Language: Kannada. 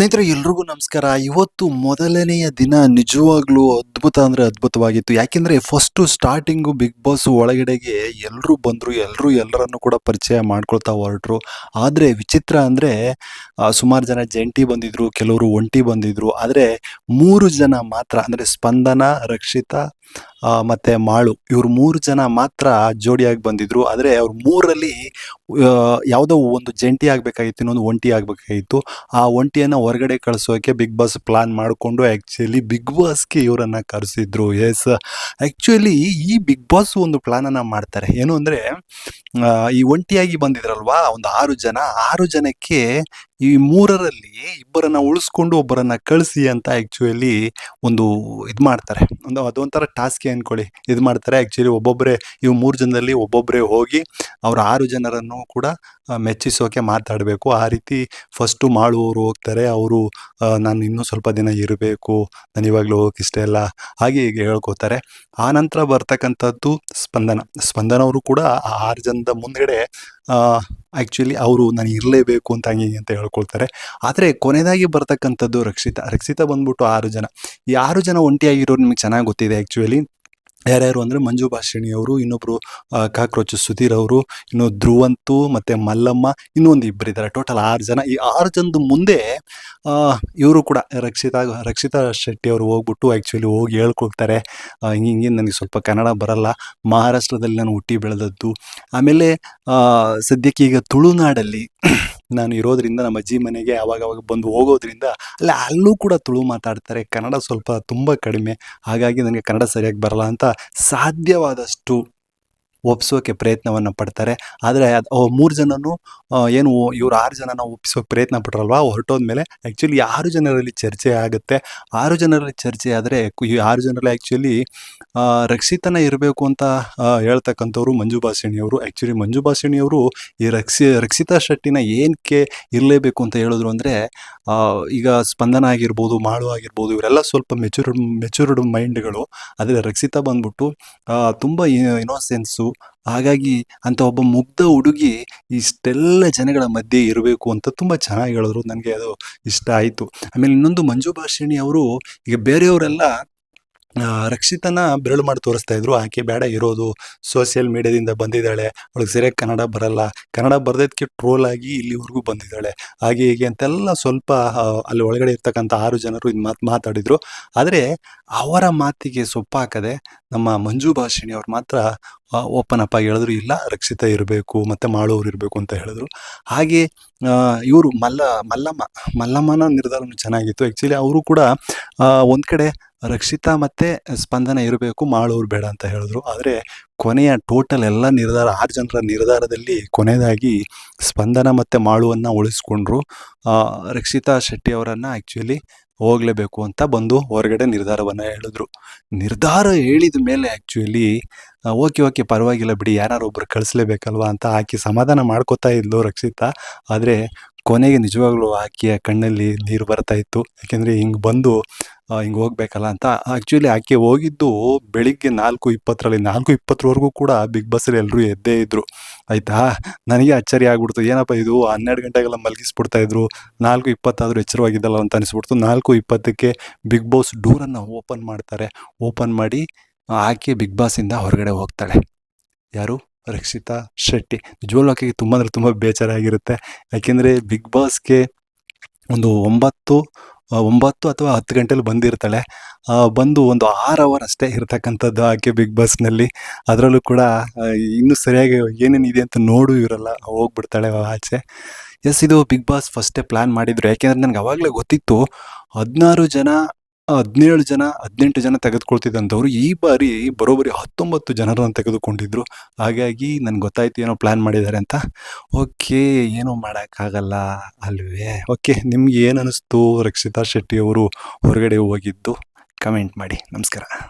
ಸ್ನೇಹಿತರೆ, ಎಲ್ರಿಗೂ ನಮಸ್ಕಾರ. ಇವತ್ತು ಮೊದಲನೆಯ ದಿನ ನಿಜವಾಗ್ಲೂ ಅದ್ಭುತ ಅಂದ್ರೆ ಅದ್ಭುತವಾಗಿತ್ತು. ಯಾಕೆಂದ್ರೆ ಫಸ್ಟ್ ಸ್ಟಾರ್ಟಿಂಗು ಬಿಗ್ ಬಾಸ್ ಒಳಗಡೆಗೆ ಎಲ್ಲರೂ ಬಂದ್ರು ಎಲ್ಲರೂ ಎಲ್ಲರನ್ನು ಕೂಡ ಪರಿಚಯ ಮಾಡ್ಕೊಳ್ತಾ ಹೊರಟ್ರು. ಆದ್ರೆ ವಿಚಿತ್ರ ಅಂದ್ರೆ ಸುಮಾರು ಜನ ಜಂಟಿ ಬಂದಿದ್ರು, ಕೆಲವರು ಒಂಟಿ ಬಂದಿದ್ರು. ಆದ್ರೆ ಮೂರು ಜನ ಮಾತ್ರ, ಅಂದ್ರೆ ಸ್ಪಂದನ, ರಕ್ಷಿತಾ ಮತ್ತೆ ಮಾಳು, ಇವ್ರು ಮೂರು ಜನ ಮಾತ್ರ ಜೋಡಿಯಾಗಿ ಬಂದಿದ್ರು. ಆದ್ರೆ ಅವ್ರ ಮೂರಲ್ಲಿ ಯಾವುದೋ ಒಂದು ಜಂಟಿ ಆಗಬೇಕಾಗಿತ್ತು, ಇನ್ನೊಂದು ಒಂಟಿ ಆಗಬೇಕಾಗಿತ್ತು. ಆ ಒಂಟಿಯನ್ನು ಹೊರಗಡೆ ಕಳಿಸೋಕೆ ಬಿಗ್ ಬಾಸ್ ಪ್ಲಾನ್ ಮಾಡಿಕೊಂಡು ಆ್ಯಕ್ಚುಲಿ ಬಿಗ್ ಬಾಸ್ಗೆ ಇವರನ್ನು ಕರೆಸಿದ್ರು. ಎಸ್ ಆ್ಯಕ್ಚುಲಿ ಈ ಬಿಗ್ ಬಾಸ್ ಒಂದು ಪ್ಲಾನನ್ನು ಮಾಡ್ತಾರೆ. ಏನು ಅಂದರೆ ಈ ಒಂಟಿಯಾಗಿ ಬಂದಿದ್ರಲ್ವಾ? ಒಂದು ಆರು ಜನ. ಆರು ಜನಕ್ಕೆ ಈ ಮೂರರಲ್ಲಿ ಇಬ್ಬರನ್ನ ಉಳಿಸ್ಕೊಂಡು ಒಬ್ಬರನ್ನ ಕಳಿಸಿ ಅಂತ ಆ್ಯಕ್ಚುಲಿ ಒಂದು ಇದು ಮಾಡ್ತಾರೆ. ಒಂದು ಅದೊಂಥರ ಟಾಸ್ಕ್ ಅನ್ಕೊಳ್ಳಿ. ಇದು ಮಾಡ್ತಾರೆ. ಆ್ಯಕ್ಚುಲಿ ಒಬ್ಬೊಬ್ಬರೇ ಇವು ಮೂರು ಜನದಲ್ಲಿ ಒಬ್ಬೊಬ್ಬರೇ ಹೋಗಿ ಅವ್ರ ಆರು ಜನರನ್ನು ಕೂಡ ಮೆಚ್ಚಿಸೋಕೆ ಮಾತಾಡಬೇಕು. ಆ ರೀತಿ ಫಸ್ಟು ಮಾಡುವವರು ಹೋಗ್ತಾರೆ. ಅವರು ನಾನು ಇನ್ನೂ ಸ್ವಲ್ಪ ದಿನ ಇರಬೇಕು. ನಾನು ಇವಾಗಲೂ ಹೋಗಕ್ಕೆ ಇಷ್ಟ ಇಲ್ಲ. ಹಾಗೆ ಹೀಗೆ ಹೇಳ್ಕೊತಾರೆ. ಆ ನಂತರ ಬರ್ತಕ್ಕಂಥದ್ದು ಸ್ಪಂದನ. ಸ್ಪಂದನವರು ಕೂಡ ಆರು ಜನದ ಮುಂದ್ಗಡೆ ಆ್ಯಕ್ಚುಲಿ ಅವರು ನಾನು ಇರಲೇಬೇಕು ಅಂತ ಹೀಗೆ ಅಂತ ಹೇಳ್ಕೊಳ್ತಾರೆ. ಆದರೆ ಕೊನೆಯದಾಗಿ ಬರ್ತಕ್ಕಂಥದ್ದು ರಕ್ಷಿತಾ. ರಕ್ಷಿತಾ ಬಂದ್ಬಿಟ್ಟು ಆರು ಜನ. ಈ ಆರು ಜನ ಒಂಟಿಯಾಗಿರೋರು ನಿಮಗೆ ಚೆನ್ನಾಗಿ ಗೊತ್ತಿದೆ ಆ್ಯಕ್ಚುಲಿ ಯಾರ್ಯಾರು ಅಂದರೆ ಮಂಜು ಭಾಷಿಣಿ ಅವರು, ಇನ್ನೊಬ್ರು ಕಾಕ್ರೋಚ್ ಸುಧೀರ್ ಅವರು, ಇನ್ನು ಧ್ರುವಂತು ಮತ್ತೆ ಮಲ್ಲಮ್ಮ, ಇನ್ನೊಂದು ಇಬ್ಬರು ಇದ್ದಾರೆ ಟೋಟಲ್ ಆರು ಜನ. ಈ ಆರು ಜನದ ಮುಂದೆ ಇವರು ಕೂಡ ರಕ್ಷಿತಾ ರಕ್ಷಿತಾ ಶೆಟ್ಟಿ ಅವರು ಹೋಗ್ಬಿಟ್ಟು ಆ್ಯಕ್ಚುಲಿ ಹೋಗಿ ಹೇಳ್ಕೊಳ್ತಾರೆ. ಹಿಂಗೆ ನನಗೆ ಸ್ವಲ್ಪ ಕನ್ನಡ ಬರಲ್ಲ. ಮಹಾರಾಷ್ಟ್ರದಲ್ಲಿ ನಾನು ಹುಟ್ಟಿ ಬೆಳೆದದ್ದು. ಆಮೇಲೆ ಸದ್ಯಕ್ಕೆ ಈಗ ತುಳುನಾಡಲ್ಲಿ ನಾನು ಇರೋದ್ರಿಂದ ನಮ್ಮ ಅಜ್ಜಿ ಮನೆಗೆ ಆವಾಗ ಅವಾಗ ಬಂದು ಹೋಗೋದ್ರಿಂದ ಅಲ್ಲಿ ಅಲ್ಲೂ ಕೂಡ ತುಳು ಮಾತಾಡ್ತಾರೆ. ಕನ್ನಡ ಸ್ವಲ್ಪ ತುಂಬ ಕಡಿಮೆ. ಹಾಗಾಗಿ ನನಗೆ ಕನ್ನಡ ಸರಿಯಾಗಿ ಬರಲ್ಲ ಅಂತ ಸಾಧ್ಯವಾದಷ್ಟು ಒಪ್ಸೋಕೆ ಪ್ರಯತ್ನವನ್ನು ಪಡ್ತಾರೆ. ಆದರೆ ಅದು ಮೂರು ಜನನೂ ಏನು, ಇವ್ರು ಆರು ಜನನ ಒಪ್ಪಿಸೋಕೆ ಪ್ರಯತ್ನ ಪಟ್ರಲ್ವಾ? ಹೊರಟೋದ್ಮೇಲೆ ಆ್ಯಕ್ಚುಲಿ ಆರು ಜನರಲ್ಲಿ ಚರ್ಚೆ ಆಗುತ್ತೆ. ಆರು ಜನರಲ್ಲಿ ಚರ್ಚೆ ಆದರೆ ಈ ಆರು ಜನರಲ್ಲಿ ಆ್ಯಕ್ಚುಲಿ ರಕ್ಷಿತನ ಇರಬೇಕು ಅಂತ ಹೇಳ್ತಕ್ಕಂಥವ್ರು ಮಂಜು ಭಾಷಿಣಿಯವರು ಆ್ಯಕ್ಚುಲಿ ಮಂಜು ಭಾಷಿಣಿಯವರು ಈ ರಕ್ಷಿ, ರಕ್ಷಿತಾ ಶೆಟ್ಟಿನ ಏನಕ್ಕೆ ಇರಲೇಬೇಕು ಅಂತ ಹೇಳಿದ್ರು ಅಂದರೆ ಈಗ ಸ್ಪಂದನ ಆಗಿರ್ಬೋದು, ಮಾಳು ಆಗಿರ್ಬೋದು, ಇವರೆಲ್ಲ ಸ್ವಲ್ಪ ಮೆಚೂರ್ಡ್ ಮೆಚೂರ್ಡ್ ಮೈಂಡ್ಗಳು ಆದರೆ ರಕ್ಷಿತಾ ಬಂದ್ಬಿಟ್ಟು ತುಂಬ ಇನೋಸೆನ್ಸು ಹಾಗಾಗಿ ಅಂತ ಒಬ್ಬ ಮುಗ್ಧ ಹುಡುಗಿ ಇಷ್ಟೆಲ್ಲ ಜನಗಳ ಮಧ್ಯೆ ಇರಬೇಕು ಅಂತ ತುಂಬ ಚೆನ್ನಾಗಿ ಹೇಳಿದ್ರು ನನಗೆ ಅದು ಇಷ್ಟ ಆಯಿತು. ಆಮೇಲೆ ಇನ್ನೊಂದು ಮಂಜು ಭಾಷಿಣಿ ಅವರು, ಈಗ ಬೇರೆಯವರೆಲ್ಲ ರಕ್ಷಿತನ ಬೆರಳು ಮಾಡಿ ತೋರಿಸ್ತಾ ಇದ್ರು, ಆಕೆ ಬೇಡ ಇರೋದು ಸೋಷಿಯಲ್ ಮೀಡಿಯಾದಿಂದ ಬಂದಿದ್ದಾಳೆ, ಅವಳಿಗೆ ಸರಿಯಾಗಿ ಕನ್ನಡ ಬರಲ್ಲ, ಕನ್ನಡ ಬರದಕ್ಕೆ ಟ್ರೋಲ್ ಆಗಿ ಇಲ್ಲಿವರೆಗೂ ಬಂದಿದ್ದಾಳೆ, ಹಾಗೆ ಹೀಗೆ ಅಂತೆಲ್ಲ ಸ್ವಲ್ಪ ಅಲ್ಲಿ ಒಳಗಡೆ ಇರ್ತಕ್ಕಂಥ ಆರು ಜನರು ಇದು ಮಾತು, ಮಾತಾಡಿದ್ರು. ಆದರೆ ಅವರ ಮಾತಿಗೆ ಸೊಪ್ಪಾಕದೆ ನಮ್ಮ ಮಂಜು ಭಾಷಿಣಿ ಅವ್ರು ಮಾತ್ರ ಓಪನ್ ಅಪ್ ಆಗಿ ಹೇಳಿದ್ರು, ಇಲ್ಲ, ರಕ್ಷಿತ ಇರಬೇಕು, ಮತ್ತು ಮಾಡೋರು ಇರಬೇಕು, ಅಂತ ಹೇಳಿದ್ರು. ಹಾಗೆ ಇವರು ಮಲ್ಲ, ಮಲ್ಲಮ್ಮ, ಮಲ್ಲಮ್ಮನ ನಿರ್ಧಾರನೂ ಚೆನ್ನಾಗಿತ್ತು. ಆ್ಯಕ್ಚುಲಿ ಅವರು ಕೂಡ ಒಂದು ಕಡೆ ರಕ್ಷಿತಾ ಮತ್ತು ಸ್ಪಂದನ ಇರಬೇಕು ಮಾಡೋರು ಬೇಡ ಅಂತ ಹೇಳಿದ್ರು. ಆದರೆ ಕೊನೆಯ ಟೋಟಲ್ ಎಲ್ಲ ನಿರ್ಧಾರ, ಆರು ಜನರ ನಿರ್ಧಾರದಲ್ಲಿ ಕೊನೆಯದಾಗಿ ಸ್ಪಂದನ ಮತ್ತು ಮಾಳುವನ್ನು ಉಳಿಸ್ಕೊಂಡ್ರು ರಕ್ಷಿತಾ ಶೆಟ್ಟಿ ಅವರನ್ನು ಆ್ಯಕ್ಚುಲಿ ಹೋಗಲೇಬೇಕು ಅಂತ ಬಂದು ಹೊರಗಡೆ ನಿರ್ಧಾರವನ್ನು ಹೇಳಿದ್ರು. ನಿರ್ಧಾರ ಹೇಳಿದ ಮೇಲೆ ಆ್ಯಕ್ಚುಲಿ ಓಕೆ ಓಕೆ, ಪರವಾಗಿಲ್ಲ ಬಿಡಿ ಯಾರು ಒಬ್ರು ಕಳಿಸ್ಲೇಬೇಕಲ್ವಾ ಅಂತ ಆಕೆ ಸಮಾಧಾನ ಮಾಡ್ಕೋತಾ ಇದ್ಲು ರಕ್ಷಿತಾ. ಆದರೆ ಕೊನೆಗೆ ನಿಜವಾಗ್ಲೂ ಆಕೆಯ ಕಣ್ಣಲ್ಲಿ ನೀರು ಬರ್ತಾ ಇತ್ತು. ಯಾಕೆಂದರೆ ಹಿಂಗೆ ಬಂದು ಹಿಂಗೆ ಹೋಗ್ಬೇಕಲ್ಲ ಅಂತ. ಆ್ಯಕ್ಚುಲಿ ಆಕೆ ಹೋಗಿದ್ದು ಬೆಳಿಗ್ಗೆ ನಾಲ್ಕು ಇಪ್ಪತ್ತರಲ್ಲಿ, ನಾಲ್ಕು ಇಪ್ಪತ್ತರವರೆಗೂ ಕೂಡ ಬಿಗ್ ಬಾಸಲ್ಲಿ ಎಲ್ಲರೂ ಎದ್ದೇ ಇದ್ದರು ಆಯಿತಾ? ನನಗೆ ಅಚ್ಚರಿ ಆಗ್ಬಿಡ್ತು. ಏನಪ್ಪ ಇದು? ಹನ್ನೆರಡು ಗಂಟೆಗೆಲ್ಲ ಮಲಗಿಸ್ಬಿಡ್ತಾ ಇದ್ರು. ನಾಲ್ಕು ಇಪ್ಪತ್ತಾದರೂ ಎಚ್ಚರವಾಗಿದ್ದಲ್ಲ ಅಂತ ಅನಿಸ್ಬಿಡ್ತು. ನಾಲ್ಕು ಇಪ್ಪತ್ತಕ್ಕೆ ಬಿಗ್ ಬಾಸ್ ಡೋರನ್ನು ಓಪನ್ ಮಾಡ್ತಾರೆ. ಓಪನ್ ಮಾಡಿ ಆಕೆ ಬಿಗ್ ಬಾಸಿಂದ ಹೊರಗಡೆ ಹೋಗ್ತಾಳೆ. ಯಾರು? ರಕ್ಷಿತಾ ಶೆಟ್ಟಿ. ನಿಜವಲ್ಲೂ ಆಕೆಗೆ ತುಂಬ ಅಂದರೆ ತುಂಬ ಬೇಜಾರಾಗಿರುತ್ತೆ. ಯಾಕೆಂದರೆ ಬಿಗ್ ಬಾಸ್ಗೆ ಒಂದು ಒಂಬತ್ತು ಒಂಬತ್ತು ಅಥವಾ ಹತ್ತು ಗಂಟೆಲಿ ಬಂದಿರ್ತಾಳೆ. ಬಂದು ಒಂದು ಆರು ಅವರ್ ಅಷ್ಟೇ ಇರ್ತಕ್ಕಂಥದ್ದು ಆಕೆ ಬಿಗ್ ಬಾಸ್ನಲ್ಲಿ. ಅದರಲ್ಲೂ ಕೂಡ ಇನ್ನೂ ಸರಿಯಾಗಿ ಏನೇನಿದೆ ಅಂತ ನೋಡು ಇರಲ್ಲ ಹೋಗ್ಬಿಡ್ತಾಳೆ ಆಚೆ. ಎಸ್, ಇದು ಬಿಗ್ ಬಾಸ್ ಫಸ್ಟೇ ಪ್ಲ್ಯಾನ್ ಮಾಡಿದ್ರು. ಯಾಕೆಂದರೆ ನನಗೆ ಅವಾಗಲೇ ಗೊತ್ತಿತ್ತು, ಹದಿನಾರು ಜನ ಹದಿನೇಳು ಜನ, ಹದಿನೆಂಟು ಜನ ತೆಗೆದುಕೊಳ್ತಿದ್ದಂಥವ್ರು ಈ ಬಾರಿ ಬರೋಬ್ಬರಿ ಹತ್ತೊಂಬತ್ತು ಜನರನ್ನು ತೆಗೆದುಕೊಂಡಿದ್ರು. ಹಾಗಾಗಿ ನನಗೆ ಗೊತ್ತಾಯ್ತು ಏನೋ ಪ್ಲ್ಯಾನ್ ಮಾಡಿದ್ದಾರೆ ಅಂತ. ಓಕೆ ಏನೂ ಮಾಡೋಕ್ಕಾಗಲ್ಲ ಅಲ್ವೇ. ಓಕೆ ನಿಮ್ಗೆ ಏನು ಅನ್ನಿಸ್ತು ರಕ್ಷಿತಾ ಶೆಟ್ಟಿ ಅವರು ಹೊರಗಡೆ ಹೋಗಿದ್ದು? ಕಮೆಂಟ್ ಮಾಡಿ. ನಮಸ್ಕಾರ.